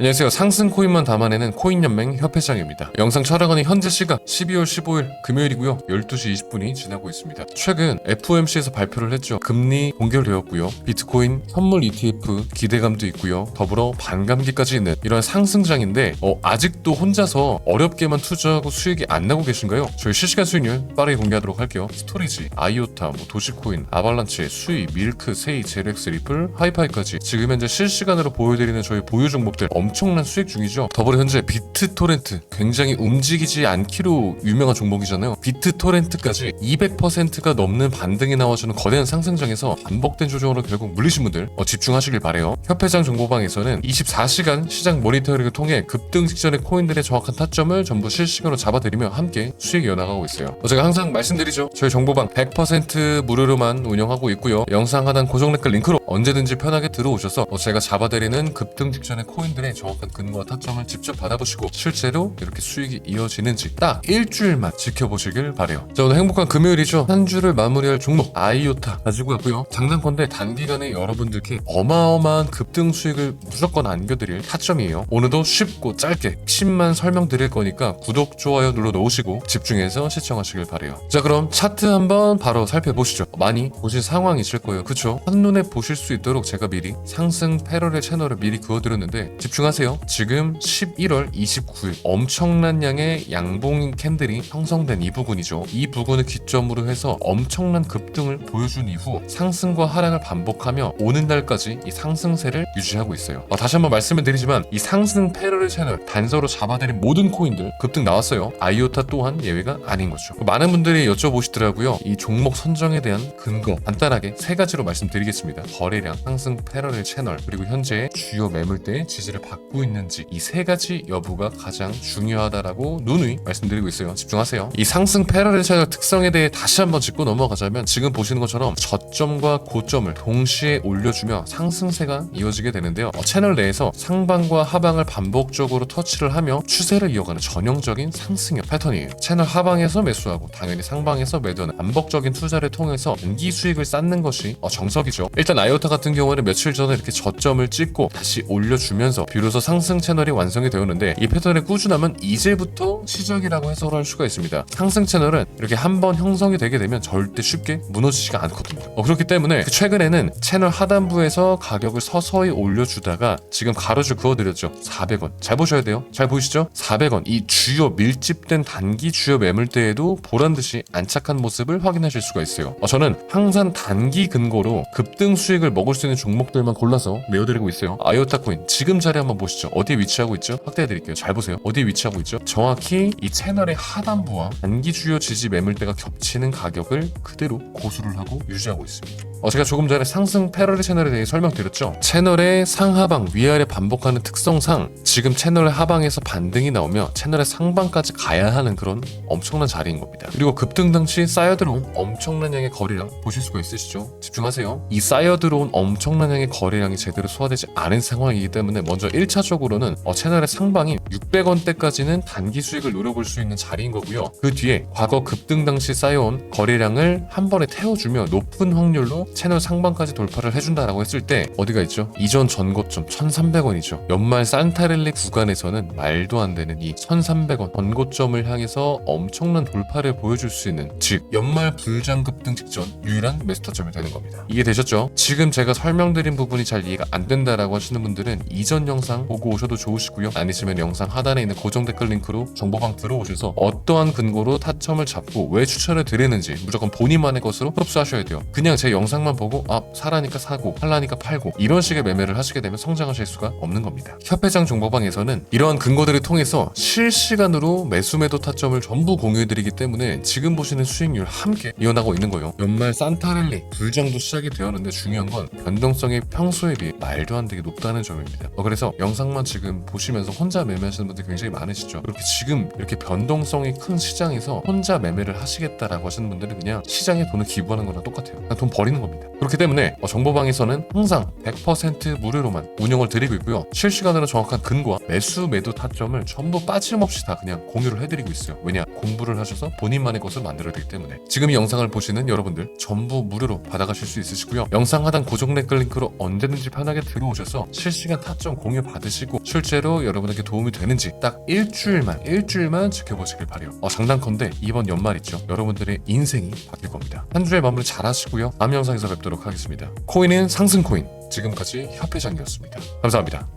안녕하세요. 상승 코인만 담아내는 코인연맹 협회장입니다. 영상 촬영하는 현재 시각 12월 15일 금요일이고요. 12시 20분이 지나고 있습니다. 최근 FOMC에서 발표를 했죠. 금리 동결되었고요. 비트코인, 현물 ETF 기대감도 있고요. 더불어 반감기까지 있는 이런 상승장인데 어, 아직도 혼자서 어렵게만 투자하고 수익이 안 나고 계신가요? 저희 실시간 수익률 빠르게 공개하도록 할게요. 스토리지, 아이오타, 뭐 도시코인, 아발란치, 수이, 밀크, 세이, 제렉스, 리플, 하이파이까지 지금 현재 실시간으로 보여드리는 저희 보유 종목들 엄 청난 수익 중이죠. 더불어 현재 비트토렌트 굉장히 움직이지 않기로 유명한 종목이잖아요. 비트토렌트까지 200%가 넘는 반등이 나와주는 거대한 상승장에서 반복된 조정으로 결국 물리신 분들 어, 집중하시길 바래요. 협회장 정보방에서는 24시간 시장 모니터링을 통해 급등 직전의 코인들의 정확한 타점을 전부 실시간으로 잡아드리며 함께 수익 이어나가고 있어요. 어, 제가 항상 말씀드리죠. 저희 정보방 100% 무료로만 운영하고 있고요. 영상 하단 고정 댓글 링크로 언제든지 편하게 들어오셔서 어, 제가 잡아드리는 급등 직전의 코인들의 정확한 근거와 타점을 직접 받아보시고 실제로 이렇게 수익이 이어지는지 딱 일주일만 지켜보시길 바래요. 자 오늘 행복한 금요일이죠. 한 주를 마무리할 종목 아이오타 가지고 왔고요. 장난건데 단기간에 여러분들께 어마어마한 급등 수익을 무조건 안겨드릴 타점이에요. 오늘도 쉽고 짧게 10만 설명드릴 거니까 구독, 좋아요 눌러 놓으시고 집중해서 시청하시길 바래요. 자 그럼 차트 한번 바로 살펴보시죠. 많이 보신 상황이실 거예요. 그쵸? 한눈에 보실 수 있도록 제가 미리 상승 패러렐 채널을 미리 그어드렸는데 집중 하세요. 지금 11월 29일 엄청난 양의 양봉 캔들이 형성된 이 부분이죠. 이 부분을 기점으로 해서 엄청난 급등을 보여준 이후 상승과 하락을 반복하며 오는 날까지 이 상승세를 유지하고 있어요. 어, 다시 한번 말씀을 드리지만 이 상승 패러렐 채널 단서로 잡아드린 모든 코인들 급등 나왔어요. 아이오타 또한 예외가 아닌 거죠. 많은 분들이 여쭤보시더라고요. 이 종목 선정에 대한 근거 간단하게 세 가지로 말씀드리겠습니다. 거래량, 상승 패러렐 채널, 그리고 현재 주요 매물대의 지지를 받고 있는지 이 세 가지 여부가 가장 중요하다라고 누누이 말씀드리고 있어요. 집중하세요. 이 상승 패러렐 채널 특성에 대해 다시 한번 짚고 넘어가자면 지금 보시는 것처럼 저점과 고점을 동시에 올려주며 상승세가 이어지게 되는데요. 어, 채널 내에서 상방과 하방을 반복적으로 터치를 하며 추세를 이어가는 전형적인 상승형 패턴이에요. 채널 하방에서 매수하고 당연히 상방에서 매도하는 반복적인 투자를 통해서 단기 수익을 쌓는 것이 어, 정석이죠. 일단 아이오타 같은 경우에는 며칠 전에 이렇게 저점을 찍고 다시 올려주면서 비로소 상승 채널이 완성이 되었는데 이 패턴의 꾸준함은 이제부터 시작이라고 해석할 수가 있습니다. 상승 채널은 이렇게 한 번 형성이 되게 되면 절대 쉽게 무너지지가 않거든요. 어, 그렇기 때문에 최근에는 채널 하단부에서 가격을 서서히 올려주다가 지금 가로줄 그어드렸죠. 400원. 잘 보셔야 돼요. 잘 보이시죠? 400원. 이 주요 밀집된 단기 주요 매물대에도 보란 듯이 안착한 모습을 확인하실 수가 있어요. 어, 저는 항상 단기 근거로 급등 수익을 먹을 수 있는 종목들만 골라서 메어드리고 있어요. 아이오타 코인 지금 자리 한번 보시죠. 어디에 위치하고 있죠? 확대해 드릴게요. 잘 보세요. 어디에 위치하고 있죠? 정확히 이 채널의 하단부와 단기 주요 지지 매물대가 겹치는 가격을 그대로 고수를 하고 유지하고 있습니다. 어, 제가 조금 전에 상승 패러리 채널에 대해 설명드렸죠. 채널의 상하방 위아래 반복하는 특성상 지금 채널의 하방에서 반등이 나오며 채널의 상방까지 가야 하는 그런 엄청난 자리인 겁니다. 그리고 급등 당시 쌓여 들어온 엄청난 양의 거래량 보실 수가 있으시죠? 집중하세요. 이 쌓여 들어온 엄청난 양의 거래량이 제대로 소화되지 않은 상황이기 때문에 먼저 1차적으로는 어, 채널의 상방이 600원대까지는 단기 수익을 노려볼 수 있는 자리인 거고요. 그 뒤에 과거 급등 당시 쌓여온 거래량을 한 번에 태워주며 높은 확률로 채널 상방까지 돌파를 해준다라고 했을 때 어디가 있죠? 이전 전고점 1300원이죠. 연말 산타렐리 구간에서는 말도 안 되는 이 1300원 전고점을 향해서 엄청난 돌파를 보여줄 수 있는 즉 연말 불장 급 등 직전 유일한 매스터점이 되는 겁니다. 이해되셨죠? 지금 제가 설명드린 부분이 잘 이해가 안 된다라고 하시는 분들은 이전 영상 보고 오셔도 좋으시고요. 아니시면 영상 하단에 있는 고정 댓글 링크로 정보방 들어오셔서 어떠한 근거로 타점을 잡고 왜 추천을 드리는지 무조건 본인만의 것으로 흡수하셔야 돼요. 그냥 제 영상 만 보고 아 사라니까 사고 팔라니까 팔고 이런 식의 매매를 하시게 되면 성장하실 수가 없는 겁니다. 협회장 정보방에서는 이러한 근거들을 통해서 실시간으로 매수 매도 타점을 전부 공유해드리기 때문에 지금 보시는 수익률 함께 이어나고 있는 거예요. 연말 산타렐리 불장도 시작이 되었는데 중요한 건 변동성이 평소에 비해 말도 안 되게 높다는 점입니다. 어, 그래서 영상만 지금 보시면서 혼자 매매하시는 분들 굉장히 많으시죠. 그렇게 지금 이렇게 변동성이 큰 시장에서 혼자 매매를 하시겠다라고 하시는 분들은 그냥 시장에 돈을 기부하는 거랑 똑같아요. 그냥 돈 버리는 겁니다. 겁니다. 그렇기 때문에 어, 정보방에서는 항상 100% 무료로만 운영을 드리고 있고요. 실시간으로 정확한 근거와 매수 매도 타점을 전부 빠짐없이 다 그냥 공유를 해드리고 있어요. 왜냐 공부를 하셔서 본인만의 것을 만들어야 되기 때문에 지금 이 영상을 보시는 여러분들 전부 무료로 받아가실 수 있으시고요. 영상 하단 고정 댓글 링크로 언제든지 편하게 들어오셔서 실시간 타점 공유 받으시고 실제로 여러분에게 도움이 되는지 딱 일주일만 일주일만 지켜보시길 바래요. 어, 장단컨대 이번 연말 있죠. 여러분들의 인생이 바뀔 겁니다. 한 주의 마무리 잘 하시고요. 다음 영상에 서 뵙도록 하겠습니다. 코인은 상승 코인 지금까지 협회장이었습니다. 감사합니다.